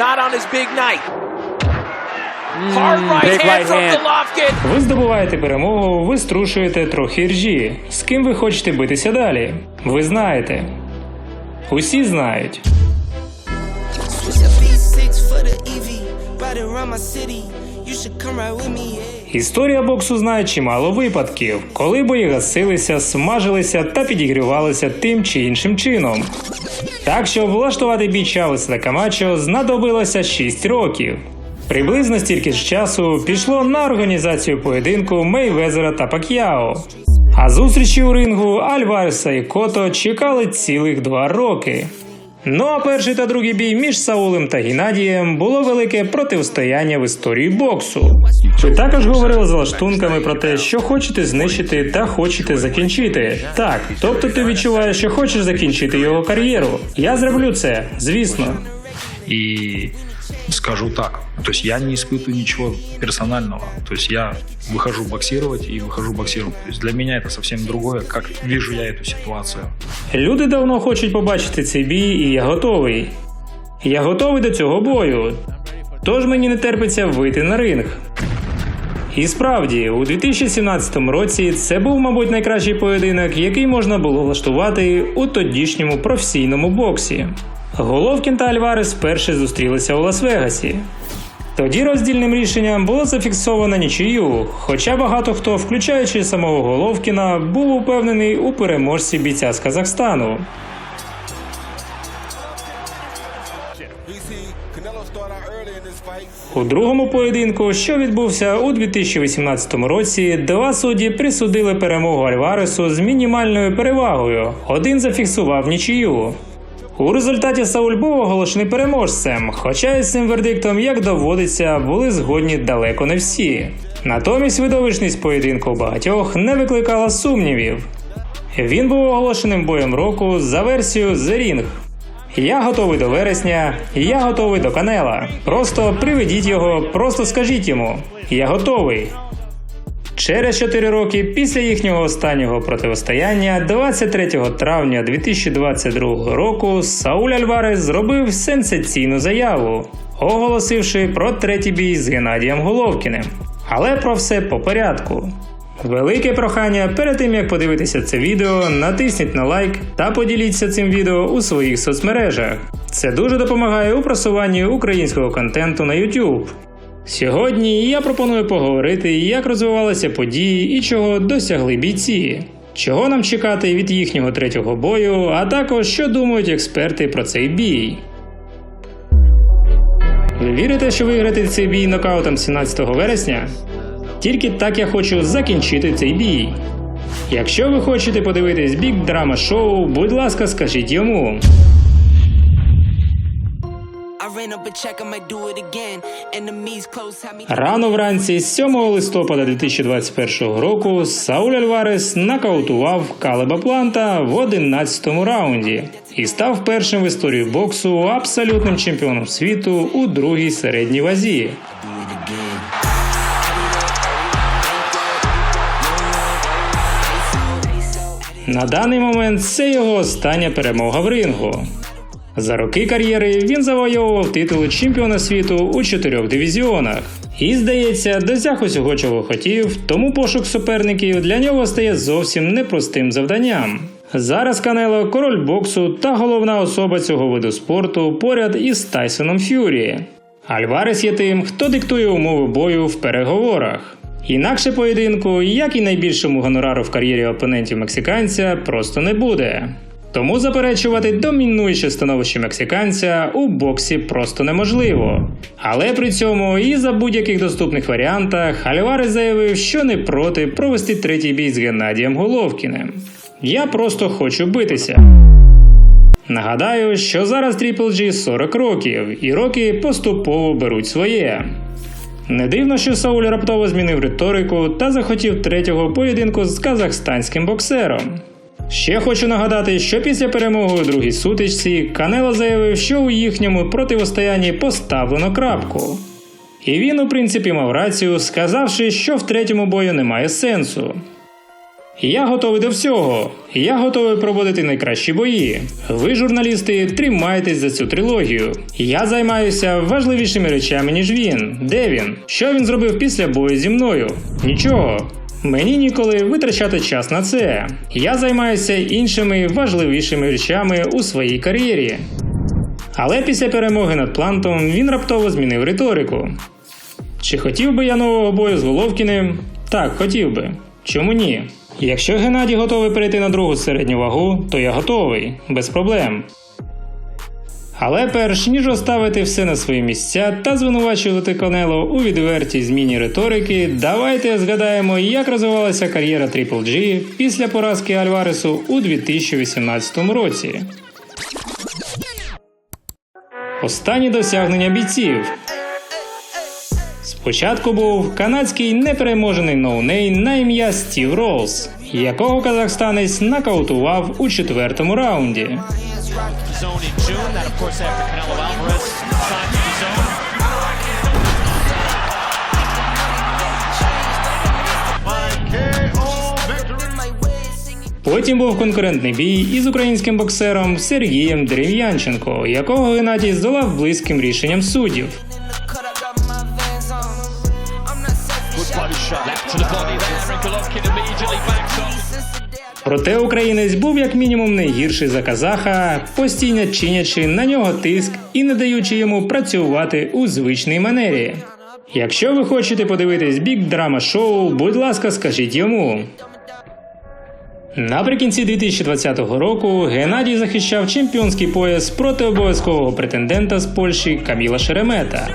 not on his big night. Hard right big hand right from hand. Golovkin. Ви здобуваєте перемогу, ви струшуєте трохи ржі. З ким ви хочете битися далі? Ви знаєте. Усі знають. Switch a V6 for the EV. Ride around my city. You should come right with me, yeah. Історія боксу знає чимало випадків, коли бої гасилися, смажилися та підігрівалися тим чи іншим чином. Так що влаштувати бій Чавеса та Камачо знадобилося 6 років. Приблизно стільки ж часу пішло на організацію поєдинку Мейвезера та Пак'яо. А зустрічі у рингу Альвареса і Кото чекали цілих два роки. Ну а перший та другий бій між Саулем та Геннадієм було велике протистояння в історії боксу. Ви також говорили з лаштунками про те, що хочете знищити та хочете закінчити. Так, тобто ти відчуваєш, що хочеш закінчити його кар'єру. Я зроблю це, звісно. И скажу так, то есть я не испытываю ничего персонального. То есть я выхожу боксировать и выхожу боксировать. То есть для меня это совсем другое, как вижу я эту ситуацию. Люди давно хочуть побачити цей бій, і я готовий. Я готовий до цього бою. Тож мені не терпиться вийти на ринг. І справді, у 2017 році це був, мабуть, найкращий поєдинок, який можна було влаштувати у тодішньому професійному боксі. Головкін та Альварес вперше зустрілися у Лас-Вегасі. Тоді роздільним рішенням було зафіксовано нічию, хоча багато хто, включаючи самого Головкіна, був упевнений у переможці бійця з Казахстану. У другому поєдинку, що відбувся у 2018 році, два судді присудили перемогу Альваресу з мінімальною перевагою. Один зафіксував нічию. У результаті Сауль був оголошений переможцем, хоча із цим вердиктом, як доводиться, були згодні далеко не всі. Натомість видовищність поєдинку багатьох не викликала сумнівів. Він був оголошеним боєм року за версією The Ring. Я готовий до вересня, я готовий до канела. Просто приведіть його, просто скажіть йому. Я готовий. Через 4 роки після їхнього останнього протистояння, 23 травня 2022 року, Сауль Альварес зробив сенсаційну заяву, оголосивши про третій бій з Геннадієм Головкіним. Але про все по порядку. Велике прохання перед тим як подивитися це відео, натисніть на лайк та поділіться цим відео у своїх соцмережах. Це дуже допомагає у просуванні українського контенту на YouTube. Сьогодні я пропоную поговорити, як розвивалися події і чого досягли бійці, чого нам чекати від їхнього третього бою, а також що думають експерти про цей бій. Ви вірите, що виграти цей бій нокаутом 17 вересня? Тільки так я хочу закінчити цей бій. Якщо ви хочете подивитись бік драма шоу, будь ласка, скажіть йому. Рано вранці 7 листопада 2021 року Сауль Альварес нокаутував Калеба Планта в 11-му раунді і став першим в історії боксу абсолютним чемпіоном світу у другій середній вазі. На даний момент це його остання перемога в рингу. За роки кар'єри він завойовував титули чемпіона світу у чотирьох дивізіонах. І, здається, досяг усього, чого хотів, тому пошук суперників для нього стає зовсім непростим завданням. Зараз Канело король боксу та головна особа цього виду спорту поряд із Тайсоном Ф'юрі. Альварес є тим, хто диктує умови бою в переговорах. Інакше поєдинку, як і найбільшому гонорару в кар'єрі опонентів мексиканця, просто не буде. Тому заперечувати домінуюче становище мексиканця у боксі просто неможливо. Але при цьому і за будь-яких доступних варіантах Альварес заявив, що не проти провести третій бій з Геннадієм Головкіним. Я просто хочу битися. Нагадаю, що зараз Triple G 40 років, і роки поступово беруть своє. Не дивно, що Сауль раптово змінив риторику та захотів третього поєдинку з казахстанським боксером. Ще хочу нагадати, що після перемоги у другій сутичці Канело заявив, що у їхньому противостоянні поставлено крапку. І він, у принципі, мав рацію, сказавши, що в третьому бою немає сенсу. Я готовий до всього. Я готовий проводити найкращі бої. Ви, журналісти, тримайтесь за цю трилогію. Я займаюся важливішими речами, ніж він. Де він? Що він зробив після бою зі мною? Нічого. Мені ніколи витрачати час на це. Я займаюся іншими важливішими речами у своїй кар'єрі. Але після перемоги над Плантом він раптово змінив риторику. Чи хотів би я нового бою з Головкіним? Так, хотів би. Чому ні? Якщо Геннадій готовий перейти на другу середню вагу, то я готовий, без проблем. Але перш ніж оставити все на свої місця та звинувачувати Канело у відвертій зміні риторики, давайте згадаємо, як розвивалася кар'єра Triple G після поразки Альваресу у 2018 році. Останні досягнення бійців. Спочатку був канадський непереможений ноунейм на ім'я Стів Ролс, якого казахстанець нокаутував у четвертому раунді. Zone in June. That, of course, after Canelo Alvarez signed with the zone. Потім був конкурентний бій із українським боксером Сергієм Дерев'янченко, якого Геннадій здолав близьким рішенням суддів. Проте українець був як мінімум не гірший за казаха, постійно чинячи на нього тиск і не даючи йому працювати у звичній манері. Якщо ви хочете подивитись бік драма шоу, будь ласка, скажіть йому. Наприкінці 2020 року Геннадій захищав чемпіонський пояс проти обов'язкового претендента з Польщі Каміла Шеремета.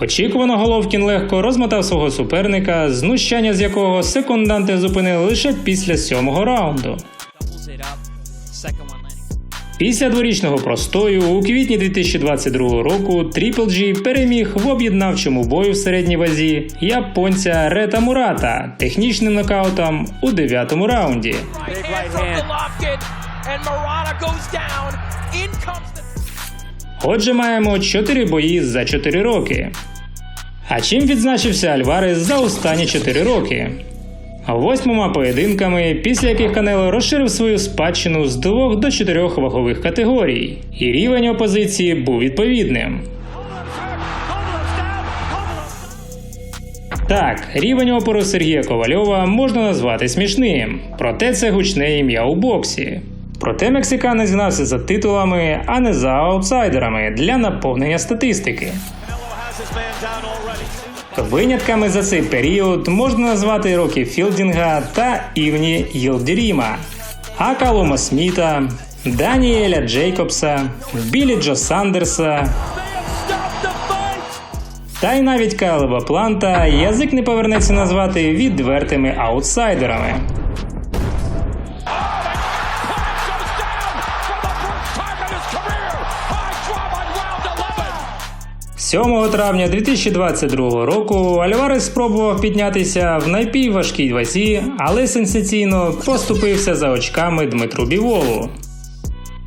Очікувано Головкін легко розмотав свого суперника, знущання з якого секунданти зупинили лише після сьомого раунду. Після дворічного простою у квітні 2022 року Triple G переміг в об'єднавчому бою в середній вазі японця Рета Мурата технічним нокаутом у дев'ятому раунді. Отже, маємо 4 бої за 4 роки. А чим відзначився Альварес за останні 4 роки? Восьмома поєдинками, після яких Канело розширив свою спадщину з 2 до 4 вагових категорій, і рівень опозиції був відповідним. Так, рівень опору Сергія Ковальова можна назвати смішним, проте це гучне ім'я у боксі. Проте мексиканець гнався за титулами, а не за аутсайдерами для наповнення статистики. Винятками за цей період можна назвати Рокі Філдінга та Івні Йілдіріма, а Калума Сміта, Даніеля Джейкобса, Білі Джо Сандерса, та й навіть Калеба Планта язик не повернеться назвати відвертими аутсайдерами. 7 травня 2022 року Альварес спробував піднятися в найпівважкій вазі, але сенсаційно поступився за очками Дмитру Біволу.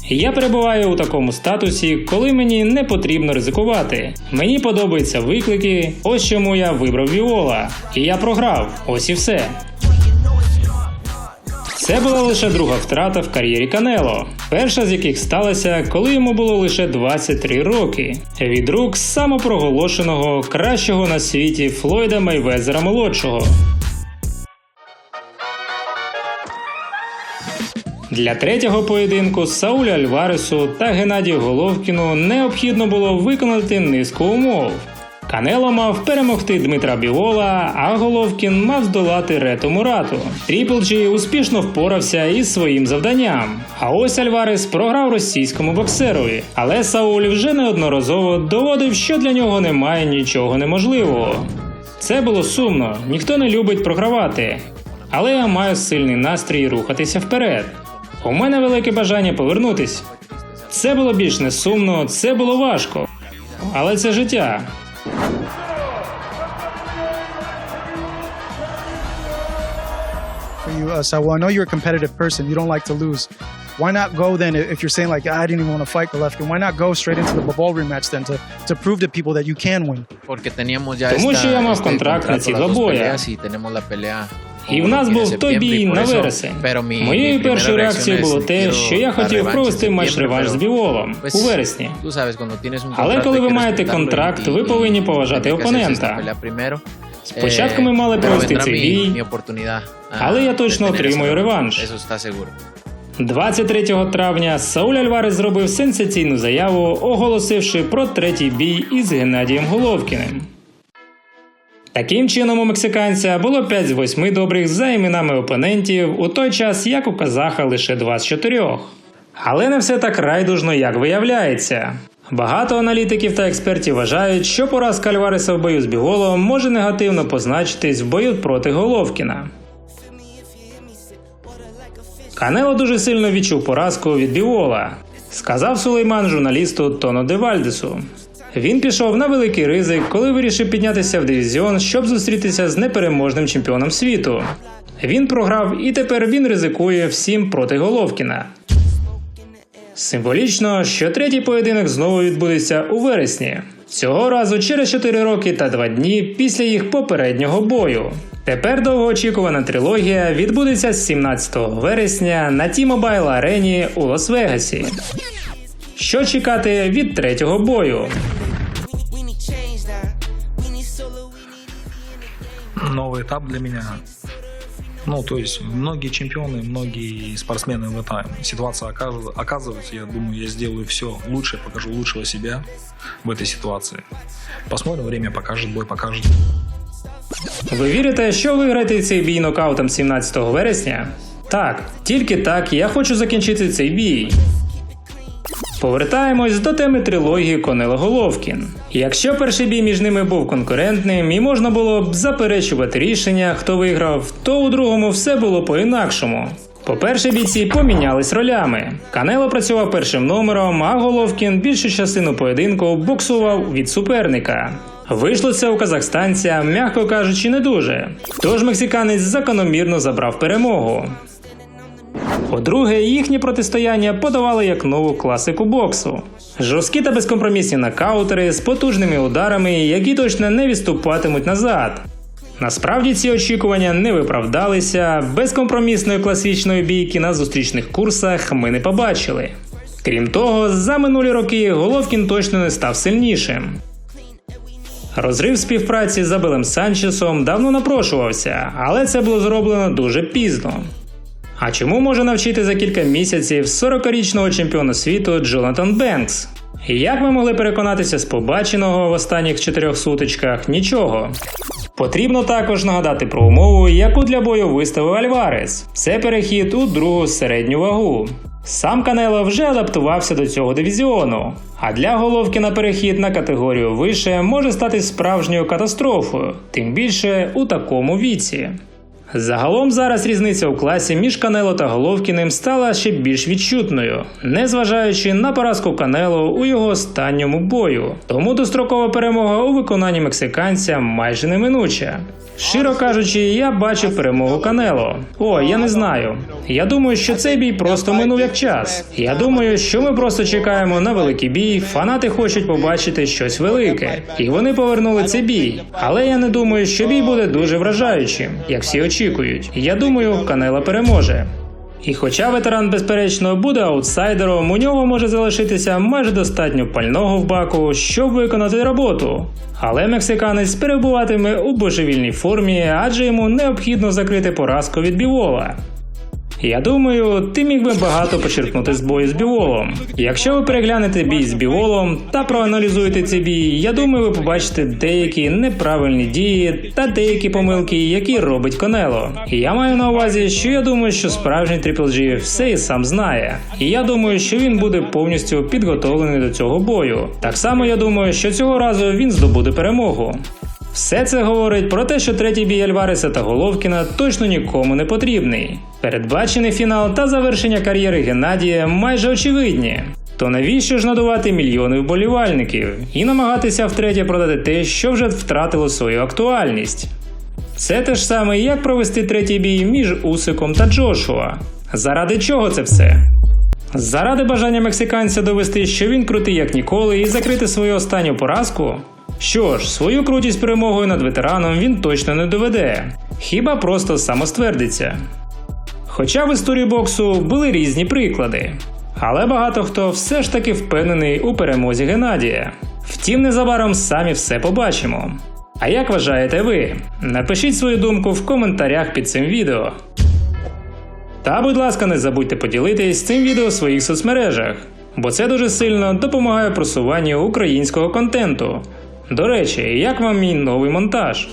Я перебуваю у такому статусі, коли мені не потрібно ризикувати. Мені подобаються виклики, ось чому я вибрав Віола. І я програв, ось і все. Це була лише друга втрата в кар'єрі Канело, перша з яких сталася, коли йому було лише 23 роки, від рук самопроголошеного кращого на світі Флойда Майвезера молодшого. Для третього поєдинку Саулю Альваресу та Геннадію Головкіну необхідно було виконати низку умов. Канело мав перемогти Дмитра Бівола, а Головкін мав здолати Рету Мурату. Тріпл G успішно впорався із своїм завданням. А ось Альварес програв російському боксерові. Але Сауль вже неодноразово доводив, що для нього немає нічого неможливого. Це було сумно, ніхто не любить програвати. Але я маю сильний настрій рухатися вперед. У мене велике бажання повернутись. Це було більш не сумно, це було важко. Але це життя. You, uh, Sawa. I know you're a competitive person. You don't like to lose. why not go then if you're saying like "Ah, I didn't even want to fight Golovkin? Why not go straight into the Babol rematch then to to prove to people that you can win? Porque teníamos ya Тому що я мав контракт на ці два бої. peleas, tenemos la pelea І в нас був той бій на вересень. Моєю першою реакцією було те, що я хотів провести матч реванш з pero, у вересні. tú sabes, cuando tienes un Але коли ви маєте контракт, ви повинні поважати опонента. Спочатку ми мали провести цей бій, але я точно revancha. реванш. Eso está seguro. 23 травня Сауль Альварес зробив сенсаційну заяву, оголосивши про третій бій із Геннадієм Головкіним. Таким чином, у мексиканця було 5 з 8 добрих за іменами опонентів, у той час як у казаха лише 2 з 4. Але не все так райдужно, як виявляється. Багато аналітиків та експертів вважають, що поразка Альвареса в бою з Біволом може негативно позначитись в бою проти Головкіна. Канело дуже сильно відчув поразку від Бівола, сказав Сулейман журналісту Тоно Девальдесу. Він пішов на великий ризик, коли вирішив піднятися в дивізіон, щоб зустрітися з непереможним чемпіоном світу. Він програв і тепер він ризикує всім проти Головкіна. Символічно, що третій поєдинок знову відбудеться у вересні. Цього разу через 4 роки та 2 дні після їх попереднього бою. Тепер довгоочікувана трилогія відбудеться з 17 вересня на T-Mobile арені у Лас-Вегасі. Що чекати від третього бою? Новый этап для меня. Ну, то есть многие чемпионы, многие спортсмены в этой ситуации окажут- оказываются. Я думаю, я сделаю все лучше, покажу лучшего себя в этой ситуации. Посмотрим, время покажет, бой покажет. Ви вірите, що виграєте цей бій нокаутом 17 вересня? Так, тільки так я хочу закінчити цей бій. Повертаємось до теми трилогії Конело Головкін. Якщо перший бій між ними був конкурентним і можна було б заперечувати рішення, хто виграв, то у другому все було по-інакшому. По-перше, бійці помінялись ролями. Канело працював першим номером, а Головкін більшу частину поєдинку боксував від суперника. Вийшло це у казахстанця, м'яко кажучи, не дуже. Тож мексиканець закономірно забрав перемогу. По-друге, їхнє протистояння подавали як нову класику боксу. Жорсткі та безкомпромісні нокаутери з потужними ударами, які точно не відступатимуть назад. Насправді ці очікування не виправдалися, безкомпромісної класичної бійки на зустрічних курсах ми не побачили. Крім того, за минулі роки Головкін точно не став сильнішим. Розрив співпраці з Абелем Санчесом давно напрошувався, але це було зроблено дуже пізно. А чому може навчити за кілька місяців 40-річного чемпіона світу Джонатан Бенкс? І як ми могли переконатися з побаченого в останніх чотирьох сутичках? Нічого. Потрібно також нагадати про умову, яку для бою виставив Альварес. Це перехід у другу середню вагу. Сам Канело вже адаптувався до цього дивізіону, а для Головкіна перехід на категорію вище може стати справжньою катастрофою, тим більше у такому віці. Загалом зараз різниця у класі між Канело та Головкіним стала ще більш відчутною, незважаючи на поразку Канело у його останньому бою. Тому дострокова перемога у виконанні мексиканця майже неминуча. Щиро кажучи, я бачив перемогу Канело. О, я не знаю. Я думаю, що цей бій просто минув як час. Я думаю, що ми просто чекаємо на великий бій. Фанати хочуть побачити щось велике, і вони повернули цей бій. Але я не думаю, що бій буде дуже вражаючим, як всі очікують. Я думаю, Канело переможе. І хоча ветеран, безперечно, буде аутсайдером, у нього може залишитися майже достатньо пального в баку, щоб виконати роботу. Але мексиканець перебуватиме у божевільній формі, адже йому необхідно закрити поразку від Бівола. Я думаю, ти міг би багато почерпнути з бою з Біволом. Якщо ви переглянете бій з Біволом та проаналізуєте цей бій, я думаю, ви побачите деякі неправильні дії та деякі помилки, які робить Конело. Я маю на увазі, що я думаю, що справжній Triple G все і сам знає. І я думаю, що він буде повністю підготовлений до цього бою. Так само я думаю, що цього разу він здобуде перемогу. Все це говорить про те, що третій бій Альвареса та Головкіна точно нікому не потрібний. Передбачений фінал та завершення кар'єри Геннадія майже очевидні. То навіщо ж надувати мільйони вболівальників і намагатися втретє продати те, що вже втратило свою актуальність? Це те ж саме, як провести третій бій між Усиком та Джошуа. Заради чого це все? Заради бажання мексиканця довести, що він крутий як ніколи, і закрити свою останню поразку. Що ж, свою крутість перемогою над ветераном він точно не доведе, хіба просто самоствердиться. Хоча в історії боксу були різні приклади, але багато хто все ж таки впевнений у перемозі Геннадія. Втім, незабаром самі все побачимо. А як вважаєте ви? Напишіть свою думку в коментарях під цим відео. Та, будь ласка, не забудьте поділитись цим відео в своїх соцмережах, бо це дуже сильно допомагає просуванню українського контенту. До речі, як вам мій новий монтаж?